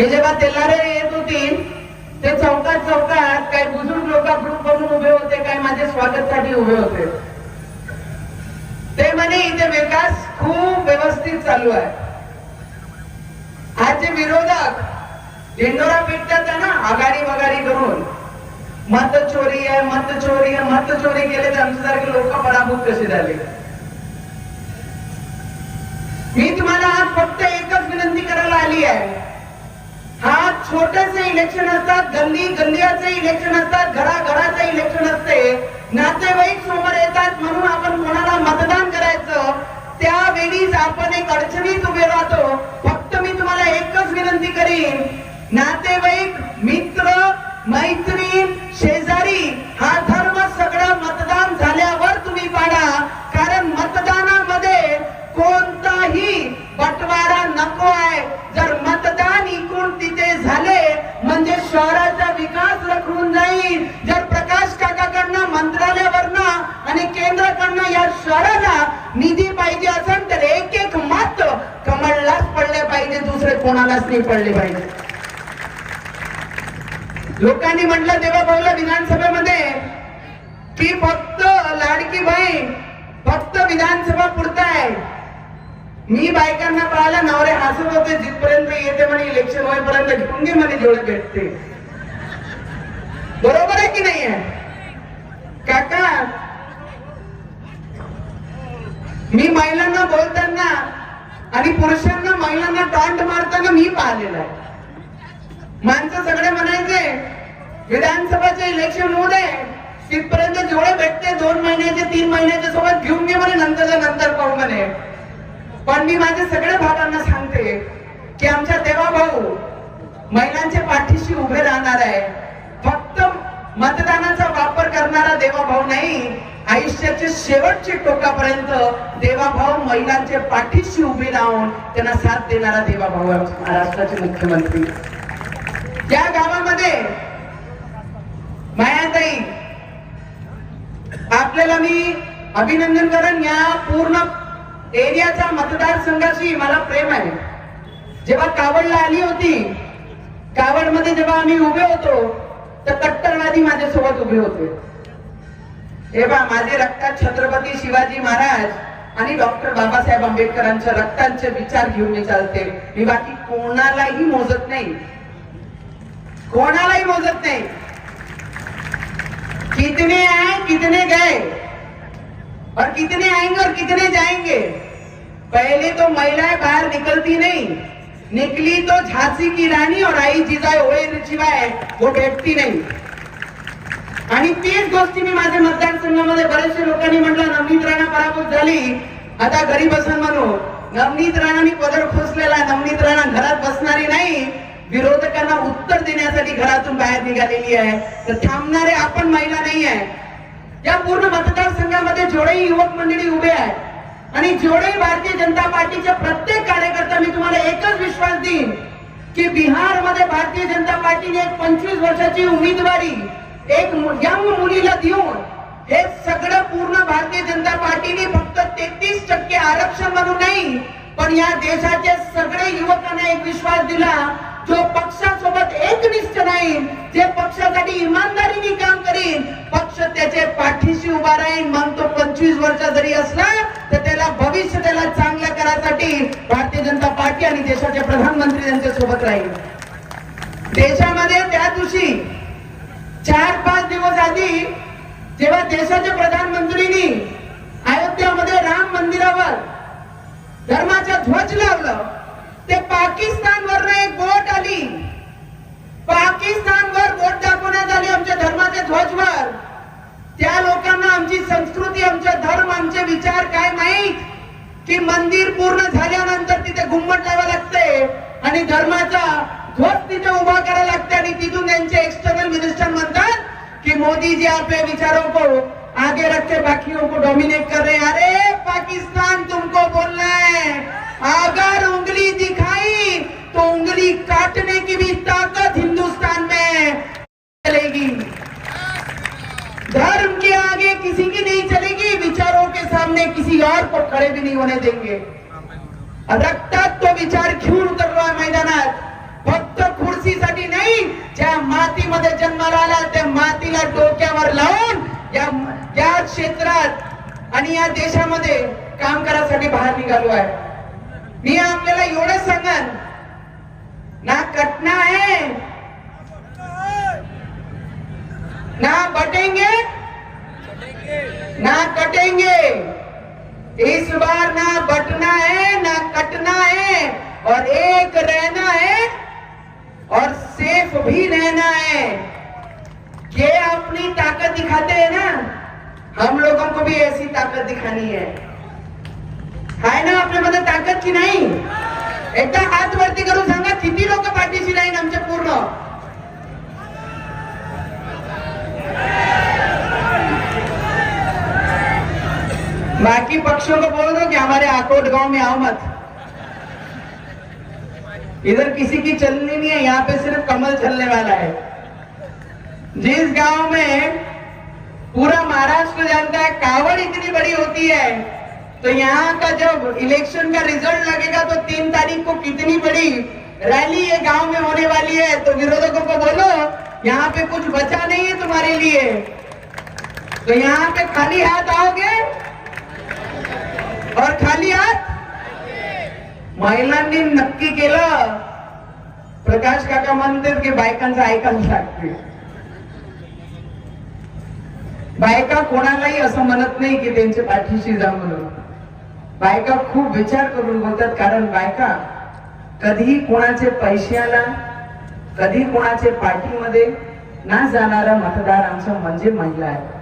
मी जेव्हा तेलारे येत होती ते चौकात चौकात काही बुजुर्ग लोक ग्रुप बनून उभे होते काय माझे स्वागतसाठी उभे होते. ते म्हणे इथे विकास खूप व्यवस्थित चालू आहे. आज जे विरोधक ढिंडोरा पिटतात ना आघाडी वगाडी करून मत चोरी आहे मत चोरी आहे मत चोरी केले तर आमच्यासारखे लोक पराभूत कसे झाले? मी तुम्हाला आज फक्त एकच विनंती करायला आली आहे. छोटेसे इलेक्शन असतात गल्ली गल्लियाचे इलेक्शन असतात घराघराचे इलेक्शन असते. नातेवाईक समोर येतात म्हणून आपण कोणाला मतदान करायचं त्यावेळीच आपण एक अडचणीत उभे राहतो. फक्त मी तुम्हाला एकच विनंती करीन नातेवाईक मित्र मैत्रीण शेजारी हा धर्म सगळं मतदान झाल्यावर तुम्ही पाडा कारण मतदानामध्ये कोणताही बटवारा नको आहे जर मतदान इकून तिथे झाले म्हणजे शहराचा विकास रखडून जाईल जर प्रकाश काकाकडनं मंत्रालयावरनं आणि केंद्राकडनं या शहराला निधी पाहिजे असेल तर एक एक मत कमळलाच पडले पाहिजे दुसरे कोणालाच नाही पडले पाहिजे. लोकांनी म्हटलं तेव्हा बोललं विधानसभेमध्ये की फक्त लाडकी बाई फक्त विधानसभा पुरता आहे मी बायकांना पाहायला नवरे हसत होते जिथपर्यंत येते म्हणे इलेक्शन होईपर्यंत घेऊन घे म्हणे जेवढे भेटते बरोबर आहे की नाही आहे? काका मी महिलांना बोलताना आणि पुरुषांना महिलांना टॉन्ट मारताना मी पाहिलेलं आहे. माणसं सगळे म्हणायचे विधानसभाचे इलेक्शन होऊ दे. तिथपर्यंत जेवढे भेटते दोन महिन्याचे तीन महिन्याच्या सोबत घेऊन घे म्हणे नंतरच्या नंतर पाहू म्हणे. पण मी माझ्या सगळ्या भावांना सांगते की आमच्या देवा भाऊ महिलांच्या पाठीशी उभे राहणार आहे. फक्त मतदानाचा वापर करणारा देवा भाऊ नाही आयुष्याचे शेवटचे टोकापर्यंत देवाभाऊ महिलांचे पाठीशी उभे राहून त्यांना साथ देणारा देवाभाऊ महाराष्ट्राचे मुख्यमंत्री. त्या गावामध्ये मायाताई आपल्याला मी अभिनंदन करण या पूर्ण एरियाच्या मतदारसंघाशी मला प्रेम आहे. जेव्हा कावडला आली होती कावडमध्ये जेव्हा आम्ही उभे होतो तर कट्टरवादी माझ्यासोबत उभे होते. हे बा माझे रक्तात छत्रपती शिवाजी महाराज आणि डॉक्टर बाबासाहेब आंबेडकरांच्या रक्तांचे विचार घेऊन मी चालते. मी बाकी कोणालाही मोजत नाही. कोणालाही मोजत नाही. कितने आए कितने गए? और कितने आएंगे और कितने जाएंगे? पहले तो महिलाएं बाहर निकलती नहीं. निकली तो झांसी की रानी और आई जिजाय होळे शिवाय वो बैठती नहीं. आणि तीच गोष्टी मी माझ्या मतदारसंघामध्ये बरेचशे लोकांनी म्हटलं नवनीत राणा पराभूत झाली. आता घरी बसून म्हणू नवनीत राणाने पदर फुसलेला नवनीत राणा घरात बसणारी नाही. विरोधकांना उत्तर देण्यासाठी घरातून बाहेर निघालेली आहे. तर थांबणारे आपण महिला नाही आहे. या पूर्ण मतदारसंघामध्ये जेवढेही युवक मंडळी उभे आहे आणि जेवढेही भारतीय जनता पार्टीचे प्रत्येक कार्यकर्ता मी तुम्हाला एकच विश्वास देईन की बिहारमध्ये भारतीय जनता पार्टीने एक पंचवीस वर्षाची उमेदवारी एक यंग मुलीला देऊन हे सगळं पूर्ण भारतीय जनता पार्टीने फक्त तेहतीस टक्के आरक्षण म्हणून नाही पण या देशाच्या सगळे युवकांना एक विश्वास दिला जो पक्षासोबत एकनिष्ठ नाही जे पक्षासाठी इमानदारीने काम करीन पक्ष त्याचे पाठीशी उभा राहील मग तो पंचवीस वर्ष जरी असला तर त्याला भविष्य त्याला चांगलं करायसाठी भारतीय जनता पार्टी आणि देशाचे प्रधानमंत्री त्यांच्यासोबत राहील. देशामध्ये त्या दिवशी चार पाच दिवस आधी जेव्हा देशाच्या प्रधानमंत्रीनी अयोध्यामध्ये राम मंदिरावर धर्माचा ध्वज लावलं ते पाकिस्तानवर एक बोट आली. पाकिस्तानवर जी आपले विचारों को। आगे रख के बाकियों को डोमिनेट कर रहे हैं। अरे, पाकिस्तान तुमको बोलना है। अगर उंगली दिखाई तो उंगली काटने की भी ताकत हिंदुस्तान में चलेगी। धर्म के आगे किसी की नहीं चलेगी, विचारों के सामने किसी और को खड़े भी नहीं होने देंगे। रक्तात तो विचार घेऊन उतरलो आहे मैदानात? फक्त ज्या मातीमध्ये जन्माला आला त्या मातीला डोक्यावर लावून या या क्षेत्रात आणि या देशामध्ये काम करायसाठी बाहेर निघालो आहे. मी आपल्याला एवढंच सांगन ना कटना आहे ना बटेंगे ना कटेंगे. इस बार ना बटना है ना कटना है और एक रहना है और सेफ भी रहना है। ये अपनी ताकत दिखाते हैं ना हम लोगों को भी ऐसी ताकत दिखानी है। आहे ना आपल्यामध्ये ताकद की नाही? एकदा हात वरती करून सांगा किती लोक पाठीशी राहील आमचे पूर्ण? बाकी पक्षों को बोल दो कि हमारे आकोट गांव में आओ मत. इधर किसी की चलनी नहीं है, यहाँ पे सिर्फ़ कमल चलने वाला है। जिस गाँव में पूरा महाराष्ट्र जानता है, कावड़ इतनी बड़ी होती है तो यहाँ का जब इलेक्शन का रिज़ल्ट लगेगा तो तीन तारीख को कितनी बड़ी रैली ये गाँव में होने वाली है? तो विरोधकों को बोलो, यहाँ पे कुछ बचा नहीं है तुम्हारे लिए। तो यहाँ पे खाली हाथ आओगे? और खाली हात महिलांनी नक्की केलं? प्रकाश काका म्हणतात की बायकांचं ऐकायला लागते. बायका कोणालाही असं म्हणत नाही की त्यांच्या पाठीशी जा म्हणून. बायका खूप विचार करून बोलतात कारण बायका कधीही कोणाचे पैशाला कधी कोणाचे पाठीमध्ये ना जाणारा मतदार आमचा म्हणजे महिला आहे.